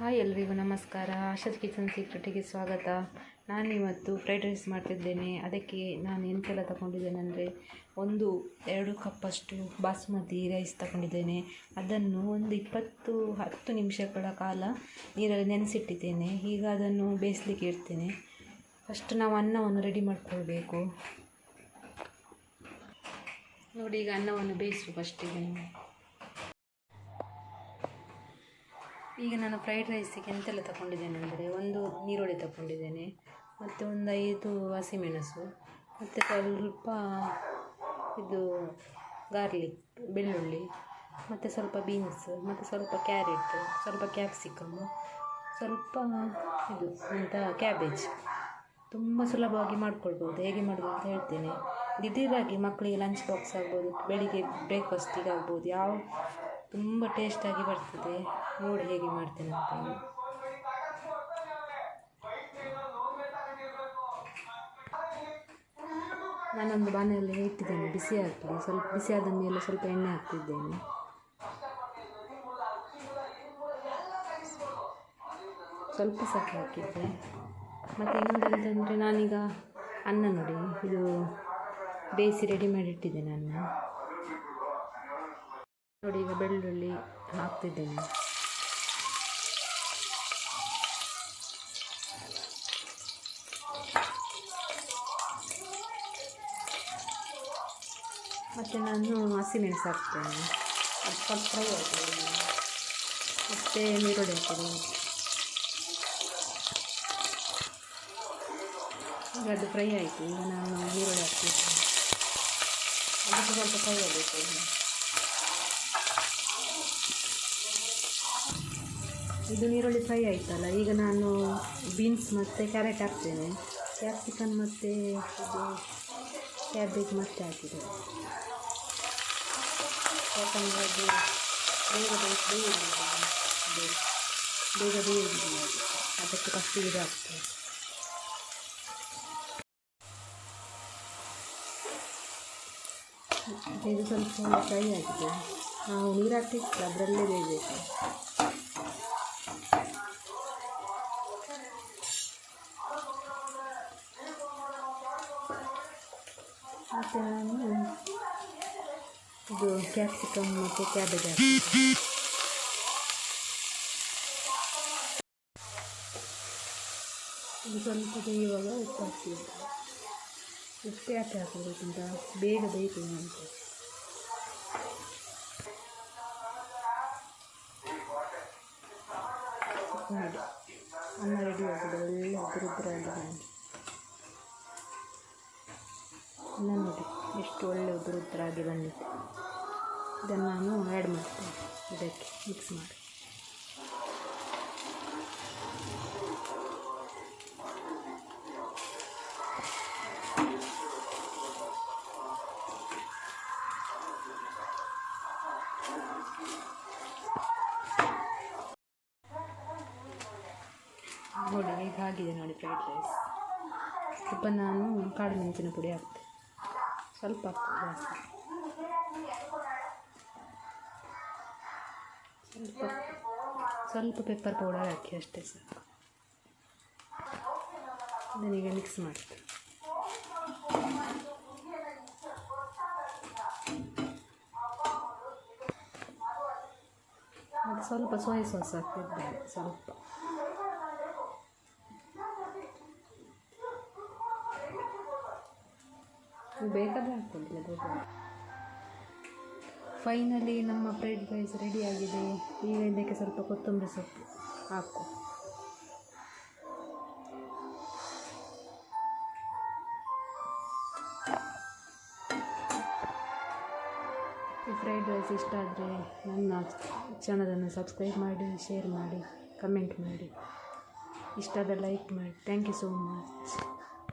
Hi ಎಲ್ರಿಗೂ ನಮಸ್ಕಾರ. ಆಶಾದ್ kitchen ಸೀಕ್ರೆಟಿಗೆ ಸ್ವಾಗತ. ನಾನಿವತ್ತು ಫ್ರೈಡ್ ರೈಸ್ ಮಾಡ್ತಿದ್ದೇನೆ. ಅದಕ್ಕೆ ನಾನು ಎಂತೆಲ್ಲ ತಗೊಂಡಿದ್ದೇನೆ ಅಂದರೆ ಒಂದು ಎರಡು ಕಪ್ಪಷ್ಟು ಬಾಸುಮತಿ ರೈಸ್ ತಗೊಂಡಿದ್ದೇನೆ. ಅದನ್ನು ಒಂದು ಇಪ್ಪತ್ತು, ಹತ್ತು ನಿಮಿಷಗಳ ಕಾಲ ನೀರಲ್ಲಿ ನೆನೆಸಿಟ್ಟಿದ್ದೇನೆ. ಈಗ ಅದನ್ನು ಬೇಯಿಸ್ಲಿಕ್ಕೆ ಇಡ್ತೇನೆ. ಫಸ್ಟ್ ನಾವು ಅನ್ನವನ್ನು ರೆಡಿ ಮಾಡ್ಕೊಳ್ಬೇಕು. ನೋಡಿ, ಈಗ ಅನ್ನವನ್ನು ಬೇಯಿಸು ಫಸ್ಟಿಗೆ ನಾವು ಈಗ ನಾನು ಫ್ರೈಡ್ ರೈಸಿಗೆ ಎಂತೆಲ್ಲ ತಗೊಂಡಿದ್ದೇನೆ ಅಂದರೆ ಒಂದು ನೀರುಳ್ಳಿ ತಗೊಂಡಿದ್ದೇನೆ, ಮತ್ತು ಒಂದು ಐದು ಹಸಿಮೆಣಸು, ಮತ್ತು ಸ್ವಲ್ಪ ಇದು ಗಾರ್ಲಿಕ್ ಬೆಳ್ಳುಳ್ಳಿ, ಮತ್ತು ಸ್ವಲ್ಪ ಬೀನ್ಸ್ ಮತ್ತು ಸ್ವಲ್ಪ ಕ್ಯಾರೆಟ್ ಸ್ವಲ್ಪ ಕ್ಯಾಪ್ಸಿಕಮ್ ಸ್ವಲ್ಪ ಇದು ಅಂತ ಕ್ಯಾಬೇಜ್ ತುಂಬ ಸುಲಭವಾಗಿ ಮಾಡ್ಕೊಳ್ಬೋದು. ಹೇಗೆ ಮಾಡೋದು ಅಂತ ಹೇಳ್ತೇನೆ. ದಿಢೀರಾಗಿ ಮಕ್ಕಳಿಗೆ ಲಂಚ್ ಬಾಕ್ಸ್ ಆಗ್ಬೋದು, ಬೆಳಿಗ್ಗೆ ಬ್ರೇಕ್ಫಾಸ್ಟಿಗೆ ಆಗ್ಬೋದು, ಯಾವ ತುಂಬ ಟೇಸ್ಟಾಗಿ ಬರ್ತದೆ. ನೋಡಿ ಹೇಗೆ ಮಾಡ್ತೇನೆ ಅಂತ. ನಾನೊಂದು ಬಾಣಲೆಯಲ್ಲಿ ಇಟ್ಟಿದ್ದೇನೆ. ಬಿಸಿ ಆಗ್ತದೆ. ಸ್ವಲ್ಪ ಬಿಸಿ ಆದ ಮೇಲೆ ಸ್ವಲ್ಪ ಎಣ್ಣೆ ಹಾಕ್ತಿದ್ದೇನೆ. ಸ್ವಲ್ಪ ಸಾಕು ಹಾಕಿದ್ದೆ. ಮತ್ತು ಇನ್ನೊಂದಂತಂದರೆ ನಾನೀಗ ಅನ್ನ ನೋಡಿ. ಇದು ಬೇಯಿಸಿ ರೆಡಿ ಮಾಡಿ ಇಟ್ಟಿದ್ದೇನೆ ಅನ್ನ ನೋಡಿ, ಈಗ ಬೆಳ್ಳುಳ್ಳಿ ಹಾಕ್ತಿದ್ದೇನೆ. ಮತ್ತು ನಾನು ಹಸಿಮೆಣಸು ಹಾಕ್ತೇನೆ. ಸ್ವಲ್ಪ ಫ್ರೈ ಆಗ್ತದೆ ಮತ್ತು ನೀರುಳ್ಳಿ ಹಾಕ್ತೇನೆ. ಈಗ ಅದು ಫ್ರೈ ಆಯಿತು, ಈಗ ನಾನು ನೀರುಳ್ಳಿ ಹಾಕ್ತಿದ್ದೇನೆ ಅದಕ್ಕೆ ಸ್ವಲ್ಪ ಫ್ರೈ ಆಗಬೇಕು. ಇದು ಈರುಳ್ಳಿ ಫ್ರೈ ಆಯಿತಲ್ಲ, ಈಗ ನಾನು ಬೀನ್ಸ್ ಮತ್ತು ಕ್ಯಾರೆಟ್ ಹಾಕ್ತೇನೆ. ಕ್ಯಾಪ್ಸಿಕನ್ ಮತ್ತು ಇದು ಕ್ಯಾಬೇಜ್ ಮತ್ತೆ ಹಾಕಿದೆ. ಯಾಕಂದರೆ ಅದು ಬೇಗ ಬೇಗ ಬೇಗ ಬೇಗ ಅದು. ಅದಕ್ಕೆ ಫಸ್ಟ್ ಇದು ಹಾಕ್ತೇನೆ. ಇದು ಸ್ವಲ್ಪ ಫ್ರೈ ಆಗಿದೆ. ನಾವು ನೀರು ಹಾಕ್ತಿತ್ತು ಅದರಲ್ಲೇ ಬೇಯಬೇಕು ಮತ್ತು ನಾನು ಇದು ಕ್ಯಾಪ್ಸಿಕಮ್ ಮತ್ತು ಕ್ಯಾಬೇಜ್ ಹಾಕ್ತೀನಿ ಸ್ವಲ್ಪ ಬೇಯುವಾಗ ಉಪ್ಪು ಹಾಕ್ತಿದ್ದೆ ಉಪ್ಪು ಯಾಕೆ ಹಾಕಬೇಕಂತ ಬೇಗ ಬೇಕು ಅಂತ ಹಾಗೆ ಅನ್ನ ರೆಡಿ ಆಗಿದೆ ಒಳ್ಳೆ ಉದುರುದ್ರಾಗಿ ಬಂದು ಅನ್ನ ನೋಡಿ, ಎಷ್ಟು ಒಳ್ಳೆ ಉದುರುದ್ರಾಗಿ ಬಂದಿದೆ. ಇದನ್ನು ನಾನು ಆ್ಯಡ್ ಮಾಡ್ತೇನೆ. ಇದಕ್ಕೆ ಮಿಕ್ಸ್ ಮಾಡಿ. ನೋಡಿ ಈಗ ಆಗಿದೆ ನೋಡಿ ಫ್ರೈಡ್ ರೈಸ್ ಸ್ವಲ್ಪ ನಾನು ಕಾಡು ಮೆಣಸಿನ ಪುಡಿ ಹಾಕ್ತೆ ಸ್ವಲ್ಪ ಸ್ವಲ್ಪ ಸ್ವಲ್ಪ ಪೆಪ್ಪರ್ ಪೌಡರ್ ಹಾಕಿ ಅಷ್ಟೇ ಸಾಕು. ಅದನ್ನೀಗ ಮಿಕ್ಸ್ ಮಾಡ್ತೀನಿ. ಸ್ವಲ್ಪ ಸೋಯಾ ಸಾಸ್ ಹಾಕ್ತಿದ್ದೇನೆ ಸ್ವಲ್ಪ. ಬೇಕಾದರೆ ಹಾಕ್ಕೊಳ್ಳಿ ಅದು ಫೈನಲಿ ನಮ್ಮ ಫ್ರೈಡ್ ರೈಸ್ ರೆಡಿ ಆಗಿದೆ. ಈಗ ಇದಕ್ಕೆ ಸ್ವಲ್ಪ ಕೊತ್ತಂಬರಿ ಸೊಪ್ಪು ಹಾಕು. ಈ ಫ್ರೈಡ್ ರೈಸ್ ಇಷ್ಟ ಆದರೆ ನನ್ನ ಚಾನಲನ್ನು ಸಬ್ಸ್ಕ್ರೈಬ್ ಮಾಡಿ ಶೇರ್ ಮಾಡಿ ಕಮೆಂಟ್ ಮಾಡಿ. ಇಷ್ಟ ಆದರೆ ಲೈಕ್ ಮಾಡಿ. Thank you so much